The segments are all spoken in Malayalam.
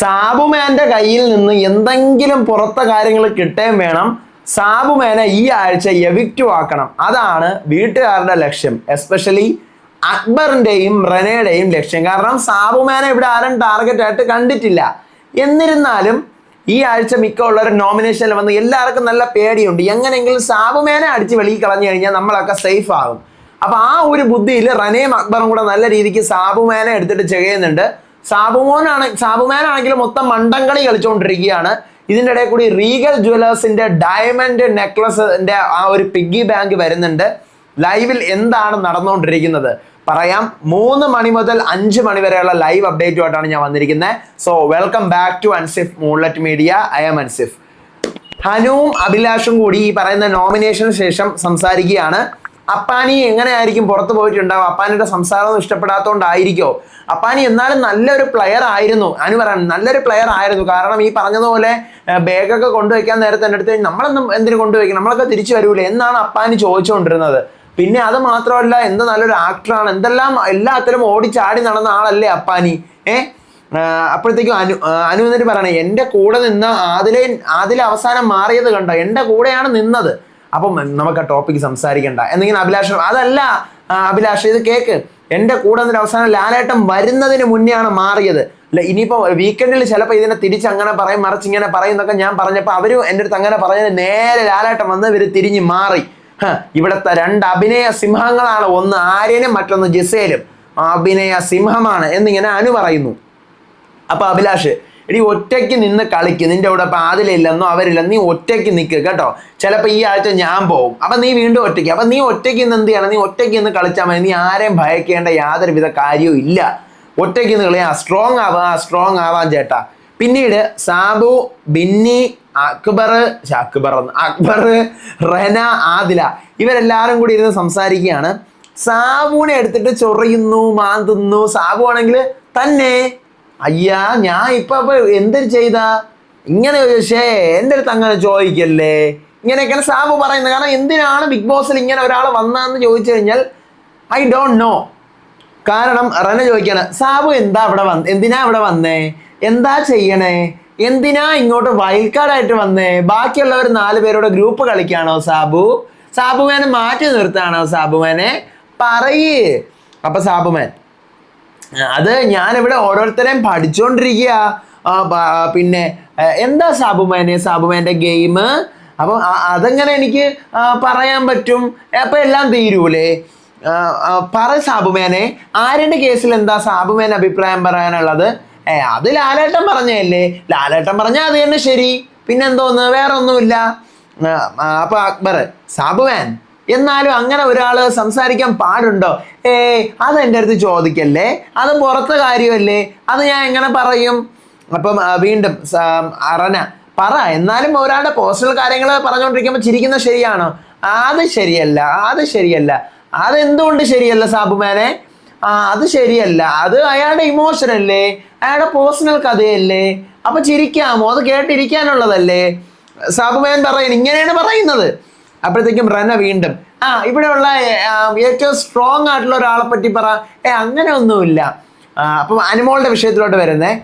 സാബുമാന്റെ കയ്യിൽ നിന്ന് എന്തെങ്കിലും പുറത്ത കാര്യങ്ങൾ കിട്ടുകയും വേണം. സാബുമാനെ ഈ ആഴ്ച എവിക്റ്റു ആക്കണം. അതാണ് വീട്ടുകാരുടെ ലക്ഷ്യം. എസ്പെഷ്യലി അക്ബറിന്റെയും റനയുടെയും ലക്ഷ്യം. കാരണം സാബുമാനെ ഇവിടെ ആരും ടാർഗറ്റ് ആയിട്ട് കണ്ടിട്ടില്ല. എന്നിരുന്നാലും ഈ ആഴ്ച മിക്ക നോമിനേഷനിൽ വന്ന് എല്ലാവർക്കും നല്ല പേടിയുണ്ട്. എങ്ങനെയെങ്കിലും സാബുമേനെ അടിച്ച് വെളിയിൽ കളഞ്ഞു കഴിഞ്ഞാൽ നമ്മളൊക്കെ സേഫ് ആകും. അപ്പൊ ആ ഒരു ബുദ്ധിയിൽ റനയും അക്ബറും കൂടെ നല്ല രീതിക്ക് സാബുമേനെ എടുത്തിട്ട് ചെയ്യുന്നുണ്ട്. സാബുമോനാണ് സാബുമേനാണെങ്കിൽ മൊത്തം മണ്ടംകളി കളിച്ചുകൊണ്ടിരിക്കുകയാണ് ഇതിന്റെ ഇടയിൽ കൂടി റീഗൽ ജുവലേഴ്സിന്റെ ഡയമണ്ട് നെക്ലസിന്റെ ആ ഒരു പിഗ്ഗി ബാങ്ക് വരുന്നുണ്ട്. ലൈവിൽ എന്താണ് നടന്നുകൊണ്ടിരിക്കുന്നത്? പറയാം മൂന്ന് മണി മുതൽ അഞ്ച് മണി വരെയുള്ള ലൈവ് അപ്ഡേറ്റുമായിട്ടാണ് ഞാൻ വന്നിരിക്കുന്നത്. So welcome back to Ansif Moonlet Media I am Ansif ഹനുവും അഭിലാഷും കൂടി ഈ പറയുന്ന നോമിനേഷന് ശേഷം സംസാരിക്കുകയാണ്. അപ്പാനി എങ്ങനെയായിരിക്കും പുറത്തു പോയിട്ടുണ്ടാവും അപ്പാനിയുടെ സംസാരം ഇഷ്ടപ്പെടാത്തതുകൊണ്ടായിരിക്കോ അപ്പാനി എന്നാലും നല്ലൊരു പ്ലെയർ ആയിരുന്നു. അനു പറയാൻ നല്ലൊരു പ്ലെയർ ആയിരുന്നു. കാരണം ഈ പറഞ്ഞതുപോലെ ബാഗൊക്കെ കൊണ്ടുവയ്ക്കാൻ നേരത്തെ എന്റെ അടുത്ത് നമ്മളൊന്നും എന്തിനു കൊണ്ടുവയ്ക്കും? നമ്മളൊക്കെ തിരിച്ചു വരൂലേ? എന്നാണ് അപ്പാനി ചോദിച്ചുകൊണ്ടിരുന്നത്. പിന്നെ അത് മാത്രമല്ല എന്ത് നല്ലൊരു ആക്ടറാണ് എന്തെല്ലാം എല്ലാത്തിലും ഓടിച്ചാടി നടന്ന ആളല്ലേ അപ്പാനി? ഏഹ് അപ്പോഴത്തേക്കും അനു അനു എന്നിട്ട് പറയണേ എന്റെ കൂടെ നിന്ന് ആദിലെ ആദിലെ അവസാനം മാറിയത് കണ്ടോ? എന്റെ കൂടെയാണ് നിന്നത്. അപ്പം നമുക്ക് ആ ടോപ്പിക്ക് സംസാരിക്കണ്ട. എന്നിങ്ങനെ അഭിലാഷ് അതല്ല അഭിലാഷ ഇത് കേക്ക്. എന്റെ കൂടെ നിന്നൊരു അവസാനം ലാലേട്ടൻ വരുന്നതിന് മുന്നെയാണ് മാറിയത്. അല്ല ഇനിയിപ്പോൾ വീക്കെൻഡിൽ ചിലപ്പോൾ ഇതിനെ തിരിച്ച് അങ്ങനെ പറയും മറിച്ച് ഇങ്ങനെ പറയും എന്നൊക്കെ ഞാൻ പറഞ്ഞപ്പോൾ അവരും എന്റെ അടുത്ത് അങ്ങനെ പറഞ്ഞത് നേരെ ലാലേട്ടം വന്ന് ഇവർ തിരിഞ്ഞ് മാറി. ഇവിടത്തെ രണ്ട് അഭിനയ സിംഹങ്ങളാണ്. ഒന്ന് ആര്യനും മറ്റൊന്ന് ജിസേലും. അഭിനയ സിംഹമാണ് എന്നിങ്ങനെ അനു പറയുന്നു. അപ്പൊ അഭിലാഷ് എടി ഒറ്റയ്ക്ക് നിന്ന് കളിക്ക്. നിന്റെ അവിടെ അപ്പം ആദിലില്ലെന്നോ അവരില്ല നീ ഒറ്റയ്ക്ക് നിൽക്ക് കേട്ടോ. ചിലപ്പോൾ ഈ ആഴ്ച ഞാൻ പോകും അപ്പം നീ വീണ്ടും ഒറ്റയ്ക്ക്. അപ്പം നീ ഒറ്റയ്ക്ക് നിന്ന് എന്ത് ചെയ്യണം? നീ ഒറ്റയ്ക്ക് നിന്ന് കളിച്ചാൽ മതി. നീ ആരെയും ഭയക്കേണ്ട യാതൊരുവിധ കാര്യവും ഇല്ല. ഒറ്റയ്ക്ക് നിന്ന് കളിയാ. സ്ട്രോങ് ആവാ സ്ട്രോങ് ആവാൻ ചേട്ടാ. പിന്നീട് സാബു ബിന്നി അക്ബർ അക്ബർ അക്ബർ റെന ആദില. ഇവരെല്ലാവരും കൂടി ഇരുന്ന് സംസാരിക്കുകയാണ്. സാബുവിനെ എടുത്തിട്ട് ചൊറിയുന്നു മാന്തുന്നു. സാബു ആണെങ്കിൽ തന്നെ അയ്യാ ഞാൻ ഇപ്പൊ അപ്പൊ എന്തൊരു ചെയ്താ? ഇങ്ങനെ ചോദിച്ചേ എന്റെ അടുത്ത് അങ്ങനെ ചോദിക്കല്ലേ? ഇങ്ങനെയൊക്കെയാണ് സാബു പറയുന്നത്. കാരണം എന്തിനാണ് ബിഗ് ബോസിൽ ഇങ്ങനെ ഒരാൾ വന്നതെന്ന് ചോദിച്ചു കഴിഞ്ഞാൽ ഐ ഡോണ്ട് നോ കാരണം റന ചോദിക്കാണ് സാബു എന്താ അവിടെ വന്ന്? എന്തിനാ അവിടെ വന്നേ? എന്താ ചെയ്യണേ? എന്തിനാ ഇങ്ങോട്ട് വൈൽഡ് കാർഡായിട്ട് വന്നേ? ബാക്കിയുള്ളവർ നാല് പേരോട് ഗ്രൂപ്പ് കളിക്കാണോ സാബു? സാബുമാനെ മാറ്റി നിർത്താണോ സാബുമാനെ? പറയ്. അപ്പൊ സാബുമാൻ അത് ഞാനിവിടെ ഓരോരുത്തരെയും പഠിച്ചുകൊണ്ടിരിക്കുക പിന്നെ എന്താ സാബുമാനെ? സാബുമാന്റെ ഗെയിം അപ്പം അതെങ്ങനെ എനിക്ക് പറയാൻ പറ്റും? അപ്പം എല്ലാം തീരൂലേ? പറ സാബുമേനെ. ആരുടെ കേസിൽ എന്താ സാബുമേൻ അഭിപ്രായം പറയാനുള്ളത്? ഏ അത് ലാലേട്ടൻ പറഞ്ഞല്ലേ ലാലേട്ടൻ പറഞ്ഞാൽ അത് തന്നെ ശരി. പിന്നെന്തോന്ന്? വേറൊന്നുമില്ല. അപ്പൊ അക്ബർ സാബുമാൻ എന്നാലും അങ്ങനെ ഒരാൾ സംസാരിക്കാൻ പാടുണ്ടോ? ഏ അത് എന്റെ അടുത്ത് ചോദിക്കല്ലേ? അത് പുറത്തെ കാര്യമല്ലേ? അത് ഞാൻ എങ്ങനെ പറയും? അപ്പം വീണ്ടും അറന പറ. എന്നാലും ഒരാളുടെ പേഴ്സണൽ കാര്യങ്ങൾ പറഞ്ഞുകൊണ്ടിരിക്കുമ്പോൾ ചിരിക്കുന്ന ശരിയാണോ? അത് ശരിയല്ല അത് ശരിയല്ല. അതെന്തുകൊണ്ട് ശരിയല്ല സാബുമാനെ? ആ അത് ശരിയല്ല. അത് അയാളുടെ ഇമോഷൻ അല്ലേ? അയാളുടെ പേഴ്സണൽ കഥയല്ലേ? അപ്പൊ ചിരിക്കാമോ? അത് കേട്ടിരിക്കാനുള്ളതല്ലേ? സാബുമാൻ പറയുന്നത് ഇങ്ങനെയാണ് പറയുന്നത്. അപ്പോഴത്തേക്കും റന വീണ്ടും ആ ഇവിടെയുള്ള ആ, ഏറ്റവും സ്ട്രോങ് ആയിട്ടുള്ള ഒരാളെ പറ്റി പറ. ഏ അങ്ങനെ ഒന്നുമില്ല. ആ, അപ്പം അനുമോളുടെ വിഷയത്തിലോട്ട് വരുന്നേ.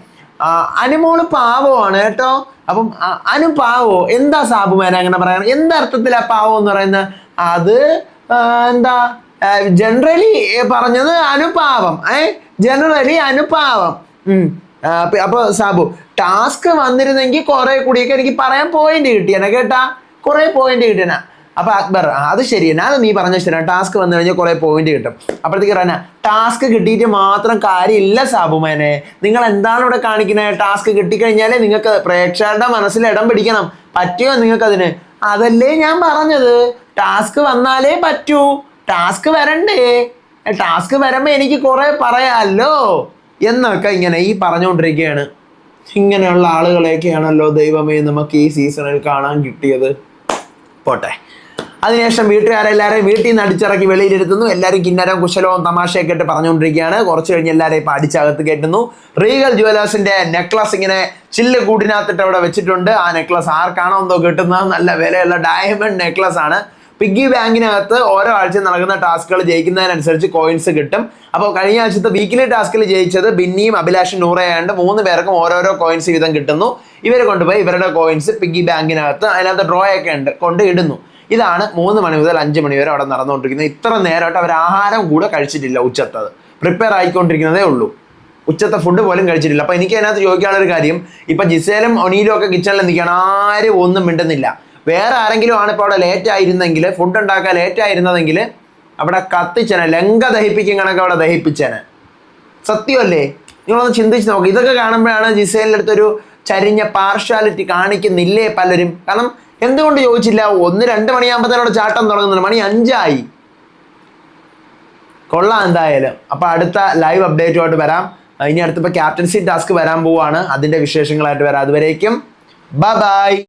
അനുമോൾ പാവമാണ് കേട്ടോ. അപ്പം ആ, അനു പാവോ? എന്താ സാബുമാൻ അങ്ങനെ പറയാൻ എന്തർത്ഥത്തിലാ പാവോ എന്ന് പറയുന്നത്? അത് എന്താ ജനറലി പറഞ്ഞത് അനുപാവം ഏ ജനറലി അനുപാവം. ആ, അപ്പൊ- സാബു ടാസ്ക് വന്നിരുന്നെങ്കിൽ കുറെ കൂടിയൊക്കെ എനിക്ക് പറയാൻ പോയിന്റ് കിട്ടിയനെ കേട്ടാ? കുറെ പോയിന്റ് കിട്ടിയന അപ്പൊ അക്ബർ അത് ശരിയാണ് അത് നീ പറഞ്ഞ ശരിയാണ് ടാസ്ക് വന്നു കഴിഞ്ഞാൽ കുറെ പോയിന്റ് കിട്ടും. അപ്പോഴത്തേക്ക് റന ടാസ്ക് കിട്ടിയിട്ട് മാത്രം കാര്യമില്ല സാബുമേനെ നിങ്ങൾ എന്താണ് ഇവിടെ കാണിക്കുന്നത് ടാസ്ക് കിട്ടിക്കഴിഞ്ഞാലേ നിങ്ങൾക്ക് പ്രേക്ഷകരുടെ മനസ്സിൽ ഇടം പിടിക്കണം. പറ്റുമോ നിങ്ങൾക്ക് അതിന് അതല്ലേ ഞാൻ പറഞ്ഞത്. ടാസ്ക് വന്നാലേ പറ്റൂ. ടാസ്ക് വരണ്ടേ. ടാസ്ക് വരുമ്പോ എനിക്ക് കുറെ പറയാമല്ലോ എന്നൊക്കെ ഇങ്ങനെ ഈ പറഞ്ഞുകൊണ്ടിരിക്കുകയാണ്. ഇങ്ങനെയുള്ള ആളുകളെയൊക്കെയാണല്ലോ ദൈവമേ നമുക്ക് ഈ സീസണിൽ കാണാൻ കിട്ടിയത്. പോട്ടെ. അതിനുശേഷം വീട്ടുകാരെല്ലാവരെയും വീട്ടിൽ നിന്ന് അടിച്ചിറക്കി വെളിയിലിരുത്തുന്നു. എല്ലാവരും കിന്നരം കുശലവും തമാശയൊക്കെ ഇട്ട് പറഞ്ഞുകൊണ്ടിരിക്കുകയാണ്. കുറച്ച് കഴിഞ്ഞ് എല്ലാവരെയും ഇപ്പം അടിച്ചകത്ത് കേട്ടുന്നു റീഗൽ ജുവലേഴ്സിന്റെ നെക്ലസ് ഇങ്ങനെ ചില്ല് കൂടിനകത്തിട്ട് അവിടെ വെച്ചിട്ടുണ്ട്. ആ നെക്ലസ് ആർക്കാണോ എന്തോ കിട്ടുന്നത്? നല്ല വിലയുള്ള ഡയമണ്ട് നെക്ലസ് ആണ്. പിഗ്ഗി ബാങ്കിനകത്ത് ഓരോ ആഴ്ച നടക്കുന്ന ടാസ്കുകൾ ജയിക്കുന്നതിനനുസരിച്ച് കോയിൻസ് കിട്ടും. അപ്പോൾ കഴിഞ്ഞ ആഴ്ചത്തെ വീക്കിലി ടാസ്കിൽ ജയിച്ചത് ബിന്നിയും അഭിലാഷും നൂറയാണ്ട് മൂന്ന് പേർക്കും ഓരോരോ കോയിൻസ് വീതം കിട്ടുന്നു. ഇവർ കൊണ്ടുപോയി ഇവരുടെ കോയിൻസ് പിഗ്ഗി ബാങ്കിനകത്ത് അതിനകത്ത് ഡ്രോ ഒക്കെ ഉണ്ട് കൊണ്ട് ഇടുന്നു. ഇതാണ് മൂന്ന് മണി മുതൽ അഞ്ച് മണി വരെ അവിടെ നടന്നുകൊണ്ടിരിക്കുന്നത്. ഇത്ര നേരമായിട്ട് അവർ ആഹാരം കൂടെ കഴിച്ചിട്ടില്ല ഉച്ചത്തത് പ്രിപ്പയർ ആയിക്കൊണ്ടിരിക്കുന്നതേ ഉള്ളൂ. ഉച്ചത്തെ ഫുഡ് പോലും കഴിച്ചിട്ടില്ല. അപ്പൊ എനിക്ക് അതിനകത്ത് ചോദിക്കാനുള്ള ഒരു കാര്യം ഇപ്പൊ ജിസേലും ഒനീലും ഒക്കെ കിച്ചണിൽ നിൽക്കുകയാണ് ആരും ഒന്നും മിണ്ടുന്നില്ല. വേറെ ആരെങ്കിലും ആണ് ഇപ്പോൾ അവിടെ ലേറ്റ് ആയിരുന്നെങ്കിൽ ഫുഡ് ഉണ്ടാക്കാൻ ലേറ്റ് ആയിരുന്നതെങ്കിൽ അവിടെ കത്തിച്ചനെ ലങ്ക ദഹിപ്പിക്കും കണക്ക് അവിടെ ദഹിപ്പിച്ചനെ. സത്യമല്ലേ? നിങ്ങളൊന്ന് ചിന്തിച്ച് നോക്ക്. ഇതൊക്കെ കാണുമ്പോഴാണ് ജിസേലിന്റെ അടുത്തൊരു ചരിഞ്ഞ പാർഷ്യാലിറ്റി കാണിക്കുന്നില്ലേ പലരും. കാരണം എന്തുകൊണ്ട് ചോദിച്ചില്ല? ഒന്ന് രണ്ട് മണിയാകുമ്പോഴത്തേനോട് ചാട്ടം തുടങ്ങുന്നുണ്ട്. മണി അഞ്ചായി. കൊള്ളാം എന്തായാലും. അപ്പൊ അടുത്ത ലൈവ് അപ്ഡേറ്റുമായിട്ട് വരാം. ഇനി അടുത്തിപ്പോ ക്യാപ്റ്റൻസി ടാസ്ക് വരാൻ പോവാണ്. അതിന്റെ വിശേഷങ്ങളായിട്ട് വരാം. അതുവരേക്കും ബൈ ബൈ